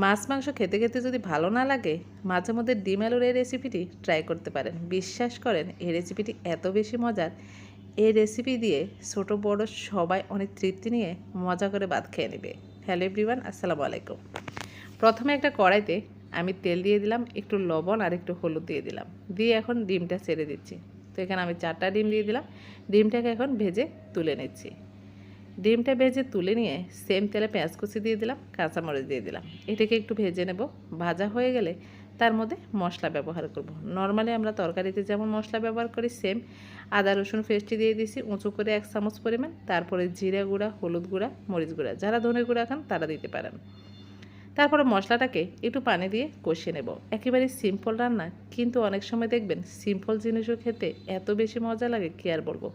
মাছ মাংস খেতে খেতে যদি ভালো না লাগে, মাঝে মধ্যে ডিম আলুর এই রেসিপিটি ট্রাই করতে পারেন। বিশ্বাস করেন, এই রেসিপিটি এত বেশি মজার। এই রেসিপি দিয়ে ছোট, বড় সবাই অনেক তৃপ্তি নিয়ে মজা করে ভাত খেয়ে নেবে। হ্যালো এভরিওয়ান আসসালামু আলাইকুম। প্রথমে একটা কড়াইতে আমি তেল দিয়ে দিলাম, একটু লবণ আর একটু হলুদ দিয়ে দিলাম। দিয়ে এখন ডিমটা ছেড়ে দিচ্ছি। তো এখানে আমি চারটা ডিম দিয়ে দিলাম। ডিমটাকে এখন ভেজে তুলে নিচ্ছি। ডিমটা ভেজে তুলে নিয়ে সেম তেলে পেঁয়াজ কুচি দিয়ে দিলাম, কাঁচামরিচ দিয়ে দিলাম। এটাকে একটু ভেজে নেব। ভাজা হয়ে গেলে তার মধ্যে মশলা ব্যবহার করব। নর্মালি আমরা তরকারিতে যেমন মশলা ব্যবহার করি সেম আদা, রসুন পেস্টটি দিয়ে দিয়েছি উঁচু করে এক চামচ পরিমাণ। তারপরে জিরা গুঁড়া, হলুদ গুঁড়া, মরিচ গুঁড়া, যারা ধনে গুঁড়া খান তারা দিতে পারেন। তারপরে মশলাটাকে একটু পানি দিয়ে কষিয়ে নেব। একেবারে সিম্পল রান্না, কিন্তু অনেক সময় দেখবেন সিম্পল জিনিসও খেতে এত বেশি মজা লাগে, কি আর বলব?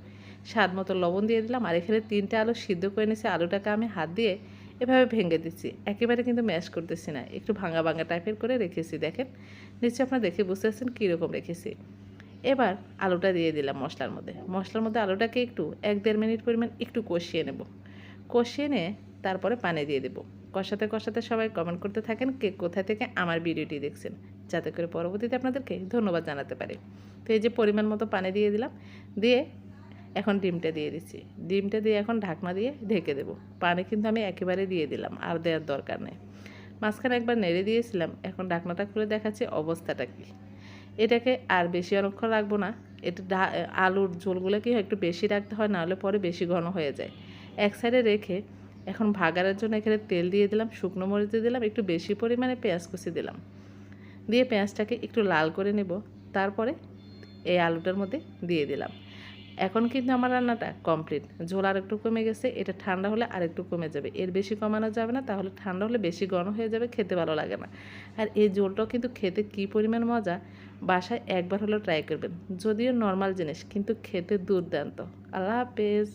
স্বাদ মতো লবণ দিয়ে দিলাম আর এখানে তিনটে আলু সিদ্ধ করে নিয়েছি। আলুটাকে আমি হাত দিয়ে এভাবে ভেঙে দিচ্ছি। একেবারে কিন্তু ম্যাশ করতেছি না। একটু ভাঙা ভাঙা টাইপের করে রেখেছি, দেখেন। নিশ্চয়ই আপনারা দেখে বুঝতে পারছেন কীরকম রেখেছি। এবার আলুটা দিয়ে দিলাম মশলার মধ্যে। মশলার মধ্যে আলুটাকে একটু এক দেড় মিনিট পরিমাণ একটু কষিয়ে নেব। কষিয়ে নিয়ে তারপরে পানি দিয়ে দেবো। কষাতে কষাতে সবাই কমেন্ট করতে থাকেন কে কোথা থেকে আমার ভিডিওটি দেখছেন। যাতে করে পরবর্তীতে আপনাদেরকে ধন্যবাদ জানাতে পারি। তো এই যে পরিমাণ মতো পানি দিয়ে দিলাম। দিয়ে এখন ডিমটা দিয়ে দিচ্ছি। ডিমটা দিয়ে এখন ঢাকনা দিয়ে ঢেকে দেবো। পানি কিন্তু আমি একেবারে দিয়ে দিলাম, আর দেওয়ার দরকার নেই। মাঝখানে একবার নেড়ে দিয়েছিলাম, এখন ঢাকনাটা খুলে দেখাচ্ছি অবস্থাটা কি। এটাকে আর বেশি অনেকক্ষণ রাখব না। এটা আলুর ঝোলগুলো কি একটু বেশি রাখতে হয়, নাহলে পরে বেশি ঘন হয়ে যায়। এক সাইডে রেখে এখন ভাগারের জন্য এখানে তেল দিয়ে দিলাম, শুকনো মরিচ দিয়ে দিলাম, একটু বেশি পরিমাণে পেঁয়াজ কুচি দিলাম। দিয়ে পেঁয়াজটাকে একটু লাল করে নেব। তারপরে এই আলুটার মধ্যে দিয়ে দিলাম। এখন কিন্তু আমার রান্নাটা কমপ্লিট ঝোল আর একটু কমে গেছে, এটা ঠান্ডা হলে আর একটু কমে যাবে। এর বেশি কমানো যাবে না, তাহলে ঠান্ডা হলে বেশি গরম হয়ে যাবে, খেতে ভালো লাগে না। আর এই ঝোলটাও কিন্তু খেতে কি পরিমাণ মজা, বাসায় একবার হলেও ট্রাই করবেন। যদিও নর্মাল জিনিস, কিন্তু খেতে দুর্দান্ত। আল্লাহ হাফেজ।